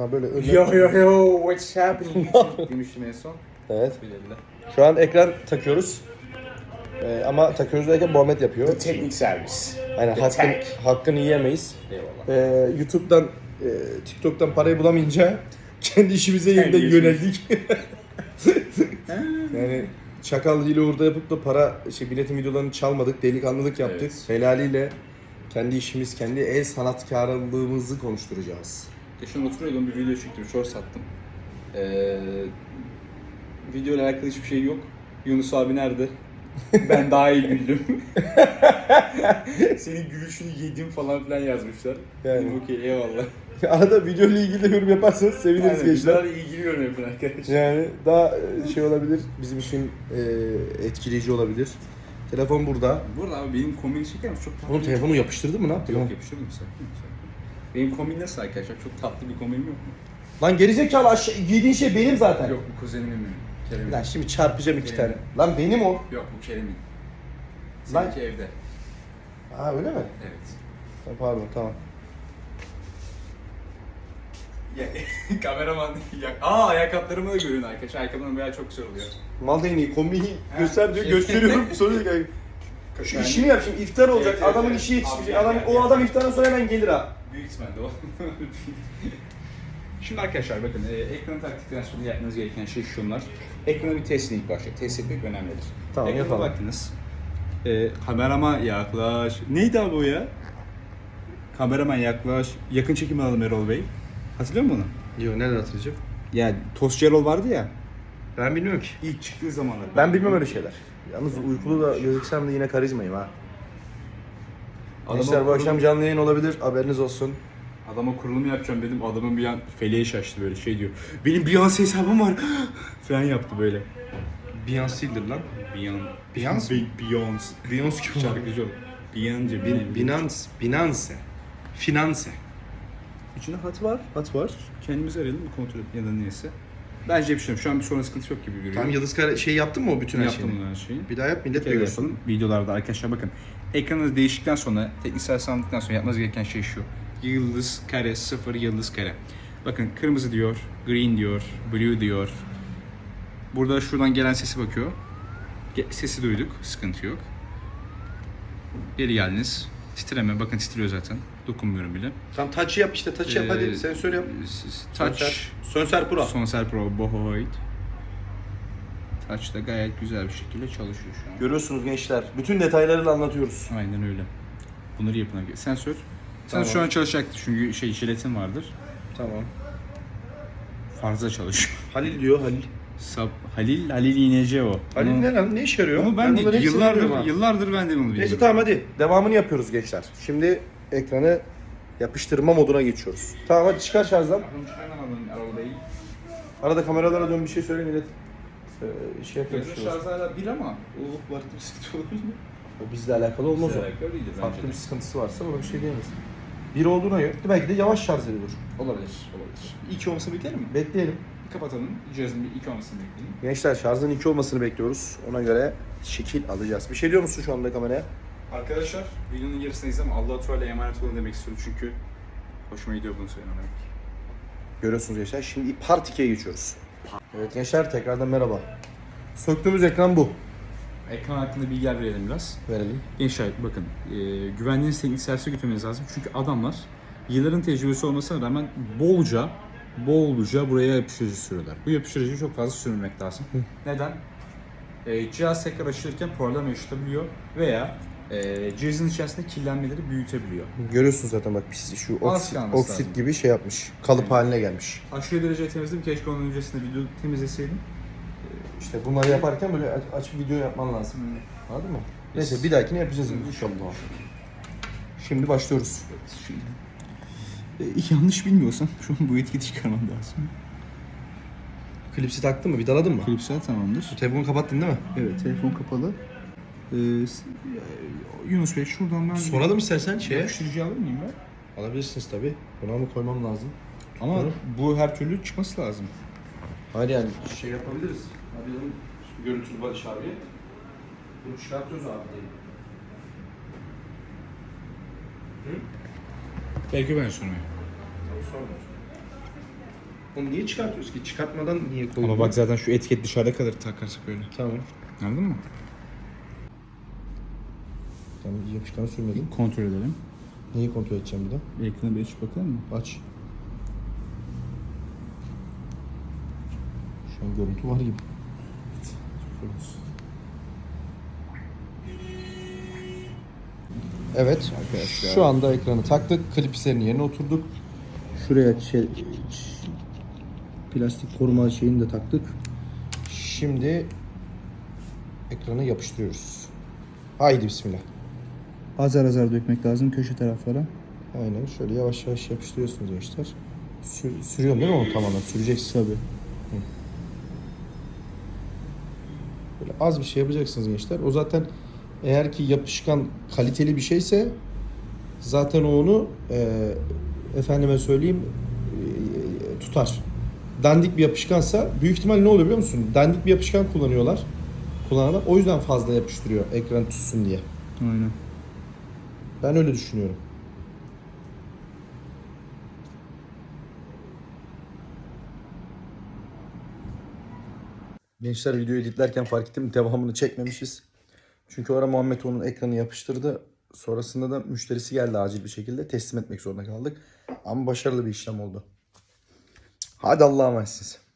Ha böyle önüne... Yo yo yo what's happening? Demiştim en son. Evet. Şu an ekran takıyoruz. Ee, ama takıyoruz derken Muhammed yapıyor. Teknik servis. Aynen The hakkını, tech. hakkını yiyemeyiz. Eyvallah. Ee, YouTube'dan, e, TikTok'tan parayı bulamayınca kendi işimize Kendi yeniden işimiz. yöneldik. yani çakal hile orada yapıp da para, şey biletin videolarını çalmadık, delikanlılık yaptık. Evet. Helaliyle kendi işimiz, kendi el sanatkarlığımızı konuşturacağız. Geçen oturuyordum bir video çektim, short sattım. Ee, video ile alakalı hiçbir şey yok. Yunus abi nerede? Ben daha iyi güldüm. Senin gülüşünü yedim falan filan yazmışlar. Yani. Dedim okey eyvallah. Arada video ile ilgili de yorum yaparsanız seviniriz Aynen, gençler. Daha da ilgiliyorum yapın arkadaşlar. Yani daha e, şey olabilir, bizim için e, etkileyici olabilir. Telefon burada. Burada abi benim kombini çeker misin? Çok. Oğlum telefonu yapıştırdın mı ne yaptın? Yok yapıştırdım sakin. Benim kombin nasıl arkadaşlar? Çok tatlı bir kombinim yok mu? Lan gerizekalı aşağı giydiğin şey benim zaten. Yok bu kuzenimin benim. Kerem'in. Lan şimdi çarpacağım iki Benim. tane. Lan benim o. Yok bu Kerem'in. Lan- Seninki evde. Ha öyle mi? Evet. Ha, Pardon tamam. Ya, kameraman ya. Aa ayakkabılarımı da görün arkadaşlar. Ayakkabılarım bayağı çok güzel oluyor. Mal değneği kombini Ha, göster diyor şey- gösteriyorum. Sonra diyor ki şu işimi yap şimdi iftar olacak. Evet, evet, Adamın evet. işi yetişmeyecek. Abi, Adam, gel, o gel. adam iftardan sonra hemen gelir ha. Büyük ihtimalle o. Şimdi arkadaşlar bakın e, ekranı taktıktan sonra yapmanız gereken şey şunlar. Ekrana bir testini ilk başta. Test etmek önemlidir. Tamam, Ekrana yapalım. baktınız. E, kamerama yaklaş. Neydi abi o ya? Kameraman yaklaş. Yakın çekim alalım Erol Bey. Hatırlıyor musun onu? Yok nereden hatırlayacağım? Ya Tost Erol vardı ya. Ben bilmiyorum ki. İlk çıktığı zamanlar. Ben bilmem öyle şeyler. Yalnız uykulu da gözüksem de yine karizmayım ha. Adama Gençler bu kurulum- akşam canlı yayın olabilir. Haberiniz olsun. Adama kurulum yapacağım dedim. Adamın bir an feleğe şaştı böyle şey diyor. Benim Beyoncé hesabım var. falan yaptı böyle. Beyoncé değildir lan. Beyoncé. Beyoncé Be- Beyoncé. Beyoncé kim Şarkıcı o. Beyoncé. Bin, Binance, Binance, Finance. İçinde hat var. Hat var. Kendimiz arayalım bir kontrol et ya da neyse. Bence bir şey yok. Şu an bir sorun sıkıntı yok gibi görüyorum. Tam Yıldız Kare şey yaptın mı o bütün her yaptım şeyini? bunu her şeyi. Bir daha yap millet Bir de görsün. Videolarda arkadaşlar bakın. Ekranınız değiştikten sonra teknisel sandıktan sonra yapmanız gereken şey şu. Yıldız kare sıfır yıldız kare. Bakın kırmızı diyor, green diyor, blue diyor. Burada şuradan gelen sesi bakıyor. Sesi duyduk, sıkıntı yok. Geri geldiniz. Titreme, bakın titriyor zaten. Dokunmuyorum bile. Tam touch yap işte touch yap Ee, hadi sensör yap. Touch. Sönser, Sönser Pro. Sonser Pro Bohoid. Da gayet güzel bir şekilde çalışıyor şu an. Görüyorsunuz gençler. Bütün detaylarıyla anlatıyoruz. Aynen öyle. Bunları yapın. Sensör. Sen Tamam. şu an çalışacaktı çünkü şey jiletin vardır. Tamam. Fazla çalışıyor. Halil diyor Halil. Sab Halil Halil İğneci o. Halil Onu- ne lan? Ne işe yarıyor? Onu ben, bunların de hepsini yıllardır yıllardır ben de bunu biliyorum. Neyse tamam hadi. Devamını yapıyoruz gençler. Şimdi ekranı yapıştırma moduna geçiyoruz. Tamam hadi çıkar şarjdan. Arada kameralara dön bir şey söyle millet. Ee, şey yapıyoruz. Yazın şarj hala bir ama o farklı bir sıkıntı olabilir mi? O bizle alakalı olmaz o. Bizle alakalı değildir bence Farklı de. bir sıkıntısı varsa ona bir şey diyemeyiz. Bir olduğuna göre belki de yavaş şarj ediyor. Olabilir, olabilir. İki olmasını bekleyelim mi? Bekleyelim. Kapatalım. Cihazın bir iki olmasını bekleyelim. Gençler şarjın 2 olmasını bekliyoruz. Ona göre şekil alacağız. Bir şey diyor musun şu anda kameraya? Arkadaşlar videonun yarısındayız ama Allah-u emanet olun demek istiyorum çünkü hoşuma gidiyor bunu söylemek. Görüyorsunuz gençler. Şimdi Part 2'ye geçiyoruz. Evet gençler tekrardan merhaba. Söktüğümüz ekran bu. Ekran hakkında bilgiler verelim biraz. Verelim. Gençler bakın e, güvenliğiniz teknik servise götürmeniz lazım. Çünkü adamlar yılların tecrübesi olmasına rağmen bolca bolca buraya yapıştırıcı sürüyorlar. Bu yapıştırıcıyı çok fazla sürmemek lazım. Neden? E, cihaz tekrar açılırken problem yaşatabiliyor veya e, cihazın içerisinde kirlenmeleri büyütebiliyor. Görüyorsunuz zaten bak pis şu Az oksit, kalması oksit lazım. gibi şey yapmış. Kalıp haline gelmiş. Aşırı derece temizledim. Keşke onun öncesinde video temizleseydim. İşte bunları yaparken böyle aç- açıp video yapman lazım. Anladın mı? Neyse bir dahakine yapacağız inşallah. Şimdi başlıyoruz. Şimdi e, yanlış bilmiyorsam şu an bu etiketi çıkarmam lazım. Klipsi taktın mı? Vidaladın mı? Klipsel tamamdır. Telefonu kapattın değil mi? Evet, telefon kapalı. Ee, e, Yunus Bey şuradan ben Soralım istersen şeye. yapıştırıcı alır mıyım ben? Alabilirsiniz tabi. Buna mı koymam lazım? Ama Tutarım. bu her türlü çıkması lazım. Hayır yani şey yapabiliriz. Abi görüntülü Barış abi. Bunu çıkartıyoruz abi diyelim. Belki ben sormayayım. Tamam sorma. Onu niye çıkartıyoruz ki? Çıkartmadan niye koyuyoruz? Ama bak zaten şu etiket dışarıda kalır takarsak öyle. Tamam. Anladın mı? Tamam yapışkanı sürmedim. Kontrol edelim. Neyi kontrol edeceğim bir de? Ekrana bir açıp bakalım mı? Aç. Şu an görüntü var gibi. Evet. Arkadaşlar. Şu anda ekranı taktık. Klipslerin yerine oturduk. Şuraya şey, plastik koruma şeyini de taktık. Şimdi ekranı yapıştırıyoruz. Haydi bismillah. Azar azar dökmek lazım köşe taraflara. Aynen şöyle yavaş yavaş yapıştırıyorsunuz gençler. Sür, sürüyorsun değil mi onu tamamen? Süreceksin. Tabii. Böyle az bir şey yapacaksınız gençler. O zaten eğer ki yapışkan kaliteli bir şeyse zaten o onu e, efendime söyleyeyim e, tutar. Dandik bir yapışkansa büyük ihtimal ne oluyor biliyor musun? Dandik bir yapışkan kullanıyorlar. Kullananlar o yüzden fazla yapıştırıyor ekran tutsun diye. Aynen. Ben öyle düşünüyorum. Gençler videoyu editlerken fark ettim devamını çekmemişiz. Çünkü o ara Muhammed onun ekranı yapıştırdı. Sonrasında da müşterisi geldi acil bir şekilde teslim etmek zorunda kaldık. Ama başarılı bir işlem oldu. Hadi Allah'a emanetsiniz.